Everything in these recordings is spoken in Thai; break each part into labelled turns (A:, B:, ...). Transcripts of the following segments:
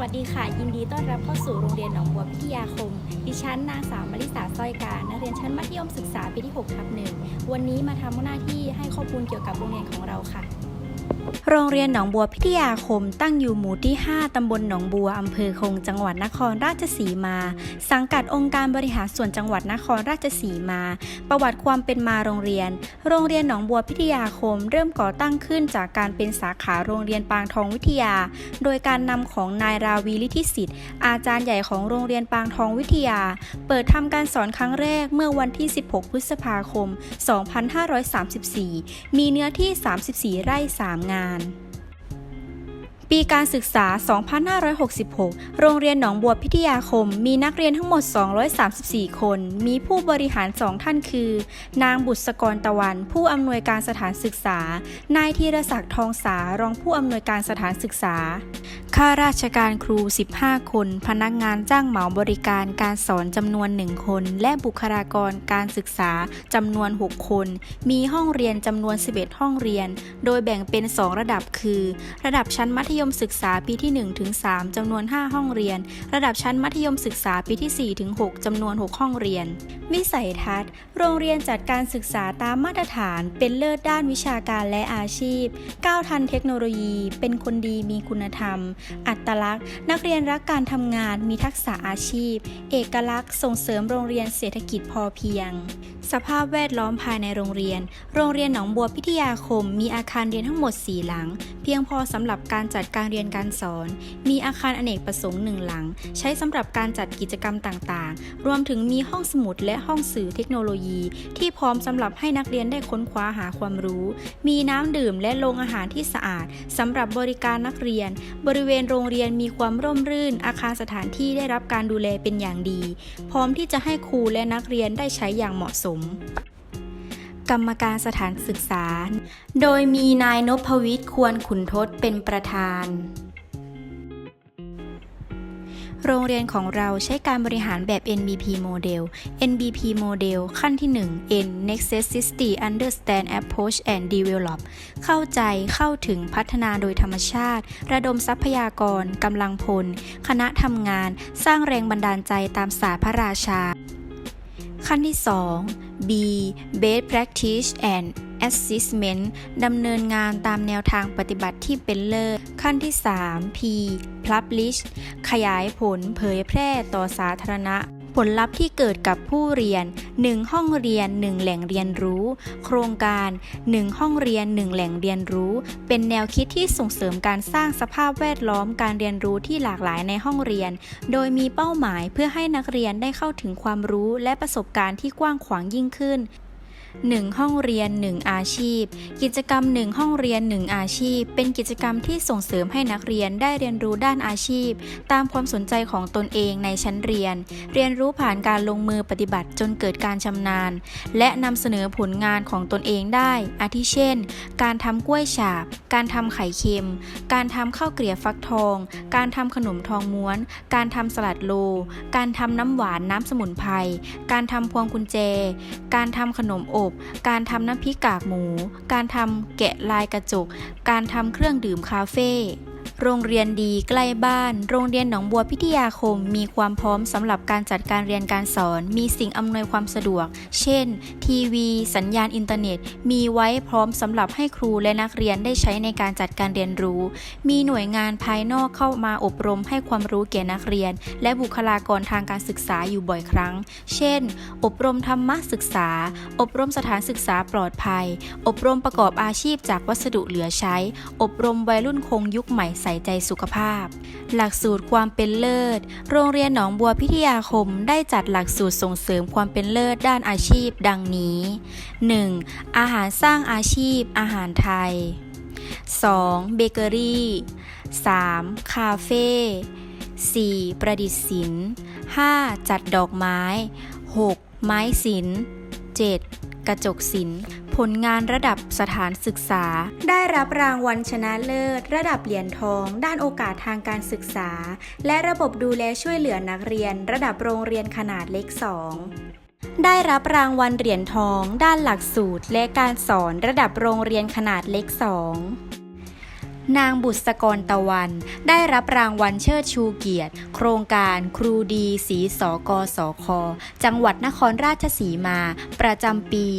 A: วัสดีค่ะ ยินดีต้อนรับเข้าสู่โรงเรียนหนองบัวพิทยาคม ดิฉันนางสาวมาริสาสร้อยการนักเรียนชั้นมัธยมศึกษาปีที่6ทับหนึ่งวันนี้มาทำหน้าที่ให้ข้อมูลเกี่ยวกับโรงเรียนของเราค่ะ โรงเรียนหนองบัวพิทยาคมตั้งอยู่หมู่ที่ 5 ตำบลหนองบัว อำเภอคง จังหวัดนครราชสีมา สังกัดองค์การบริหารส่วนจังหวัดนครราชสีมา ประวัติความเป็นมาโรงเรียน โรงเรียนหนองบัวพิทยาคม เริ่มก่อตั้งขึ้นจากการเป็นสาขาโรงเรียนปางทองวิทยา โดยการนำของนายราวีลิธิสิทธิ์ อาจารย์ใหญ่ของโรงเรียนปางทองวิทยา เปิดทำการสอนครั้งแรกเมื่อวันที่ 16 พฤษภาคม 2534 มีเนื้อที่ 34 ไร่ 3 งานงาน ปีการศึกษา 2566 โรงเรียนหนองบัวพิทยาคม มีนักเรียนทั้งหมด 234 คน มีผู้บริหาร 2 ท่านคือ นางบุษกรตะวัน ผู้อำนวยการสถานศึกษา นายธีรศักดิ์ทองสารองผู้อำนวยการสถานศึกษา ข้าราชการครู 15 คน พนักงานจ้างเหมาบริการการสอนจำนวน 1 คน และบุคลากรการศึกษาจำนวน 6 คน มีห้องเรียนจำนวน 11 ห้องเรียน โดยแบ่งเป็น 2 ระดับคือ ระดับชั้นมัธยมศึกษาปีที่ 1 ถึง 3 จำนวน 5 ห้องเรียน ระดับชั้นมัธยมศึกษาปีที่ 4 ถึง 6 จำนวน 6 ห้องเรียน วิสัยทัศน์ โรงเรียนจัดการศึกษาตามมาตรฐาน เป็นเลิศด้านวิชาการและอาชีพ ก้าวทันเทคโนโลยี เป็นคนดีมีคุณธรรม อัตลักษณ์ นักเรียนรักการทำงาน มีทักษะอาชีพ เอกลักษณ์ ส่งเสริมโรงเรียนเศรษฐกิจพอเพียง สภาพแวดล้อมภายในโรงเรียน โรงเรียนหนองบัวพิทยาคม มีอาคารเรียนทั้งหมด 4 หลัง เพียงพอสำหรับการจัดการเรียนการสอน มีอาคารอเนกประสงค์หนึ่งหลัง ใช้สำหรับการจัดกิจกรรมต่างๆ รวมถึงมีห้องสมุดและห้องสื่อเทคโนโลยี ที่พร้อมสำหรับให้นักเรียนได้ค้นคว้าหาความรู้ มีน้ำดื่มและโรงอาหารที่สะอาดสำหรับบริการนักเรียน บริเวณโรงเรียนมีความร่มรื่น อาคารสถานที่ได้รับการดูแลเป็นอย่างดี พร้อมที่จะให้ครูและนักเรียนได้ใช้อย่างเหมาะสม กรรมการสถานศึกษา โดยมีนายนพวิทย์ควรขุนทศเป็นประธาน โรงเรียนของเราใช้การบริหารแบบ NBP Model NBP Model ขั้นที่ 1 N Necessity Understand Approach and Develop เข้าใจเข้าถึงพัฒนาโดยธรรมชาติ ระดมทรัพยากรกำลังพล คณะทำงาน สร้างแรงบันดาลใจตามศาสตร์พระราชา ขั้นที่ 2 B Best Practice and Assessment ดำเนินงานตามแนวทางปฏิบัติที่เป็นเลิศ ขั้นที่ 3 P Publish ขยายผลเผยแพร่ต่อสาธารณะ ผลลัพธ์ที่เกิดกับผู้เรียน 1 ห้องเรียน 1 แหล่งเรียนรู้ โครงการ 1 ห้องเรียน 1 แหล่งเรียนรู้ เป็นแนวคิดที่ส่งเสริมการสร้างสภาพแวดล้อมการเรียนรู้ที่หลากหลายในห้องเรียน โดยมีเป้าหมายเพื่อให้นักเรียนได้เข้าถึงความรู้และประสบการณ์ที่กว้างขวางยิ่งขึ้น 1 ห้องเรียน 1 อาชีพ กิจกรรม 1 ห้องเรียน 1 อาชีพ เป็นกิจกรรมที่ส่งเสริมให้นักเรียนได้เรียนรู้ด้านอาชีพ ตามความสนใจของตนเองในชั้นเรียน เรียนรู้ผ่านการลงมือปฏิบัติจนเกิดการชำนาญ และนำเสนอผลงานของตนเองได้ อาทิเช่น การทำกล้วยฉาบ การทำไข่เค็ม การทำข้าวเกลียบฟักทอง การทำขนมทองม้วน การทำสลัดโล การทำน้ำหวานน้ำสมุนไพร การทำพวงกุญแจ การทำขนมอบการทำน้ำพริกกากหมู การทำแกะลายกระจก การทำเครื่องดื่มคาเฟ่ โรงเรียนดีใกล้บ้าน โรงเรียนหนองบัวพิทยาคม มีความพร้อมสำหรับการจัดการเรียนการสอน มีสิ่งอำนวยความสะดวก เช่น ทีวี สัญญาณอินเทอร์เน็ต มีไว้พร้อมสำหรับให้ครูและนักเรียนได้ใช้ในการจัดการเรียนรู้ มีหน่วยงานภายนอกเข้ามาอบรมให้ความรู้แก่นักเรียน และบุคลากรทางการศึกษาอยู่บ่อยครั้ง เช่น อบรมธรรมศึกษา อบรมสถานศึกษาปลอดภัย อบรมประกอบอาชีพจากวัสดุเหลือใช้ อบรมวัยรุ่นคงยุคใหม่ใส่ใจสุขภาพ หลักสูตรความเป็นเลิศ โรงเรียนหนองบัวพิทยาคมได้จัดหลักสูตรส่งเสริมความเป็นเลิศด้านอาชีพ ดังนี้ 1. อาหารสร้างอาชีพ อาหารไทย 2. เบเกอรี่ 3. คาเฟ่ 4. ประดิษฐ์ศิลป์ 5. จัดดอกไม้ 6. ไม้ศิลป์ 7. กระจกศิลป์ ผลงานระดับสถานศึกษา ได้รับรางวัลชนะเลิศ ระดับเหรียญทอง ด้านโอกาสทางการศึกษา และระบบดูแลช่วยเหลือนักเรียน ระดับโรงเรียนขนาดเล็ก 2ได้รับรางวัลเหรียญทอง ด้านหลักสูตร และการสอนระดับโรงเรียนขนาดเล็ก 2 นางบุษกรตะวัน ได้รับรางวัลเชิดชูเกียรติ โครงการครูดีสีสกสค จังหวัดนครราชสีมา ประจำปี 2567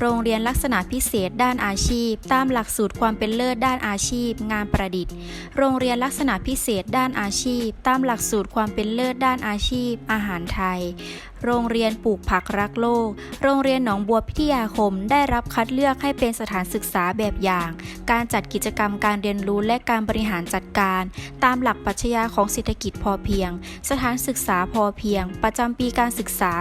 A: โรงเรียนลักษณะพิเศษด้านอาชีพ ตามหลักสูตรความเป็นเลิศด้านอาชีพ งานประดิษฐ์ โรงเรียนลักษณะพิเศษด้านอาชีพ ตามหลักสูตรความเป็นเลิศด้านอาชีพ อาหารไทย โรงเรียนปลูกผักรักโลก โรงเรียนหนองบัวพิทยาคมได้รับคัดเลือกให้เป็นสถานศึกษาแบบอย่าง การจัดกิจกรรมการเรียนรู้และการบริหารจัดการ ตามหลักปรัชญาของเศรษฐกิจพอเพียง สถานศึกษาพอเพียง ประจำปีการศึกษา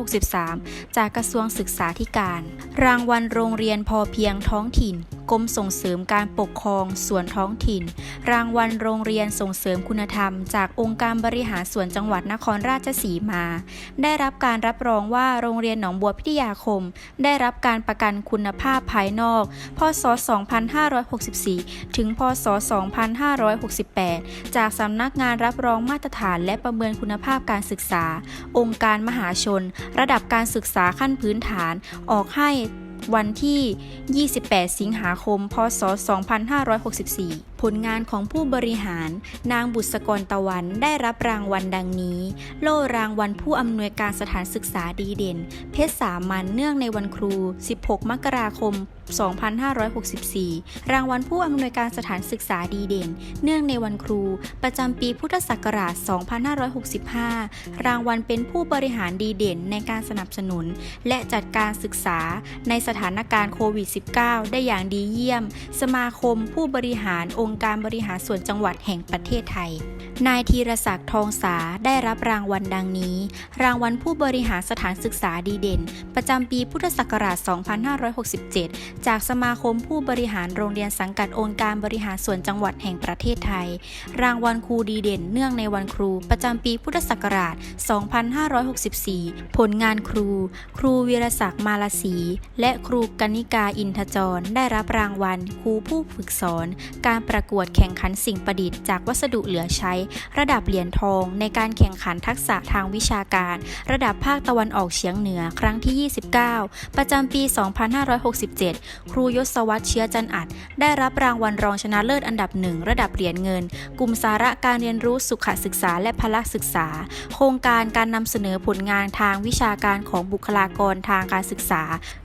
A: 2563 จากกระทรวงศึกษาธิการ รางวัลโรงเรียนพอเพียงท้องถิ่นกรมส่งเสริมการปกครองส่วนท้องถิ่น รางวัลโรงเรียนส่งเสริมคุณธรรม จากองค์การบริหารส่วนจังหวัดนครราชสีมาได้รับการรับรองว่าโรงเรียนหนองบัวพิทยาคม ได้รับการประกันคุณภาพภายนอก พศ 2564 ถึง พศ 2568 จากสำนักงานรับรองมาตรฐานและประเมินคุณภาพการศึกษา องค์การมหาชน ระดับการศึกษาขั้นพื้นฐานออกให้วันที่ 28 สิงหาคม พศ 2564ผลงานของผู้บริหาร นางบุษกรตะวันได้รับรางวัลดังนี้ โล่รางวัลผู้อำนวยการสถานศึกษาดีเด่น เพชรสามัญเนื่องในวันครู 16 มกราคม 2564 รางวัลผู้อำนวยการสถานศึกษาดีเด่น เนื่องในวันครู ประจำปีพุทธศักราช 2565 รางวัลเป็นผู้บริหารดีเด่นในการสนับสนุน และจัดการศึกษาในสถานการณ์โควิด -19 ได้อย่างดีเยี่ยม สมาคมผู้บริหารองค์การบริหารส่วนจังหวัดแห่งประเทศไทย นายธีรศักดิ์ทองสาได้รับรางวัลดังนี้ รางวัลผู้บริหารสถานศึกษาดีเด่น ประจำปีพุทธศักราช 2567 จากสมาคมผู้บริหารโรงเรียนสังกัดองค์การบริหารส่วนจังหวัดแห่งประเทศไทย รางวัลครูดีเด่นเนื่องในวันครู ประจำปีพุทธศักราช 2564 ผลงานครู ครูวีรศักดิ์มาลศรีและครูกนิกาอินทจร ได้รับรางวัลครูผู้ฝึกสอน การประประกวดแข่งขันสิ่งประดิษฐ์จากวัสดุเหลือใช้ ระดับเหรียญทอง ในการแข่งขันทักษะทางวิชาการ ระดับภาคตะวันออกเฉียงเหนือครั้งที่ 29 ประจำปี 2567 ครูยศวัตรเชื้อจันอัด ได้รับรางวัลรองชนะเลิศอันดับหนึ่งระดับเหรียญเงิน กลุ่มสาระการเรียนรู้สุขศึกษาและพละศึกษา โครงการการนำเสนอผลงานทางวิชาการของบุคลากรทางการศึกษา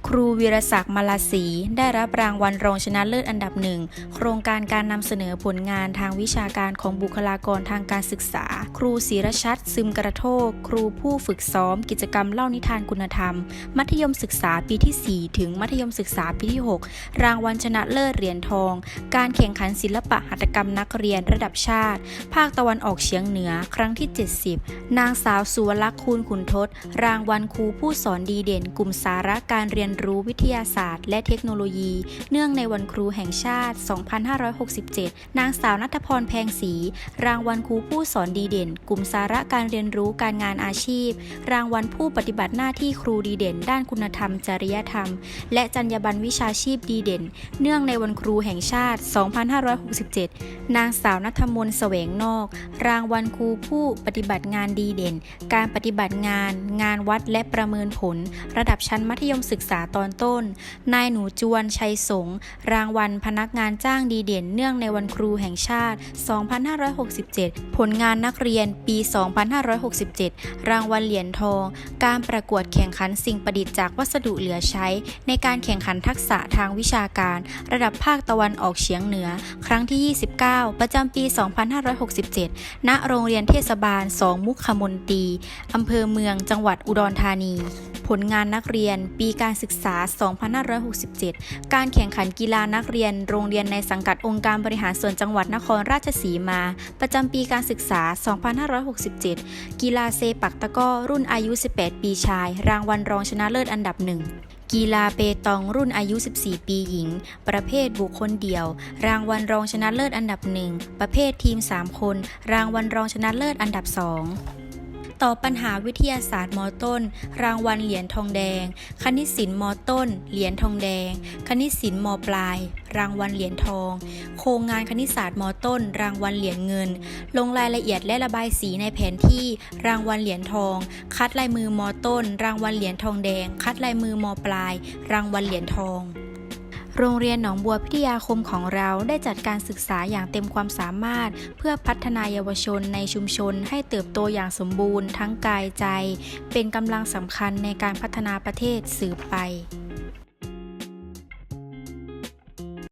A: ครูวีรศักดิ์มาลาศีได้รับรางวัลรองชนะเลิศอันดับหนึ่งโครงการการนำเสนอผลงานทางวิชาการของบุคลากรทางการศึกษา ครูศิรชัดซึมกระโทก ครูผู้ฝึกซ้อม กิจกรรมเล่านิทานคุณธรรม มัธยมศึกษาปีที่ 4 ถึงมัธยมศึกษาปีที่ 6 รางวัลชนะเลิศเหรียญทอง การแข่งขันศิลปะหัตถกรรมนักเรียนระดับชาติ ภาคตะวันออกเฉียงเหนือ ครั้งที่ 70 นางสาวสุวลักษณ์คูณขุนทศ รางวัลครูผู้สอนดีเด่น กลุ่มสาระการเรียนรู้วิทยาศาสตร์ และเทคโนโลยี เนื่องในวันครูแห่งชาติ2567นางสาวนัทพรแพงศรีรางวัลครูผู้สอนดีเด่น กลุ่มสาระการเรียนรู้การงานอาชีพ รางวัลผู้ปฏิบัติหน้าที่ครูดีเด่น ด้านคุณธรรม จริยธรรม และจรรยาบรรณวิชาชีพดีเด่น เนื่องในวันครูแห่งชาติ 2567 นางสาวนัทมนต์แสวงนอก รางวัลครูผู้ปฏิบัติงานดีเด่น การปฏิบัติงาน งานวัดและประเมินผล ระดับชั้นมัธยมศึกษาตอนต้น นายหนูจวนชัยสง รางวัลพนักงานจ้างดีเด่น เนื่องในวันครูแห่งชาติ 2567 ผลงานนักเรียนปี 2567 รางวัลเหรียญทอง การประกวดแข่งขันสิ่งประดิษฐ์จากวัสดุเหลือใช้ ในการแข่งขันทักษะทางวิชาการ ระดับภาคตะวันออกเฉียงเหนือ ครั้งที่ 29 ประจำปี 2567 ณ โรงเรียนเทศบาล 2 มุขมนตรีอำเภอเมืองจังหวัดอุดรธานี ผลงานนักเรียน ปีการศึกษา 2567 การแข่งขันกีฬานักเรียน โรงเรียนในสังกัดองค์การบริหารส่วนจังหวัดนครราชสีมา ประจำปีการศึกษา 2567 กีฬาเซปักตะก้อรุ่นอายุ 18 ปีชาย รางวัลรองชนะเลิศอันดับหนึ่งกีฬาเปตองรุ่นอายุ 14 ปีหญิง ประเภทบุคคลเดี่ยว รางวัลรองชนะเลิศอันดับหนึ่ง ประเภททีม 3 คน รางวัลรองชนะเลิศอันดับ 2 ต่อปัญหาวิทยาศาสตร์มต้น รางวัลเหรียญทองแดง คณิตศิลป์มต้น เหรียญทองแดง คณิตศิลป์มปลาย รางวัลเหรียญทอง โครงงานคณิตศาสตร์มต้น รางวัลเหรียญเงิน ลงรายละเอียดและระบายสีในแผนที่ รางวัลเหรียญทอง คัดลายมือมต้น รางวัลเหรียญทองแดง คัดลายมือมปลาย รางวัลเหรียญทอง โรงเรียนหนองบัวพิทยาคมของเราได้จัดการศึกษาอย่างเต็มความสามารถ เพื่อพัฒนายาวชนในชุมชนให้เติบโตอย่างสมบูรณ์ ทั้งกายใจ เป็นกำลังสำคัญในการพัฒนาประเทศสืบไป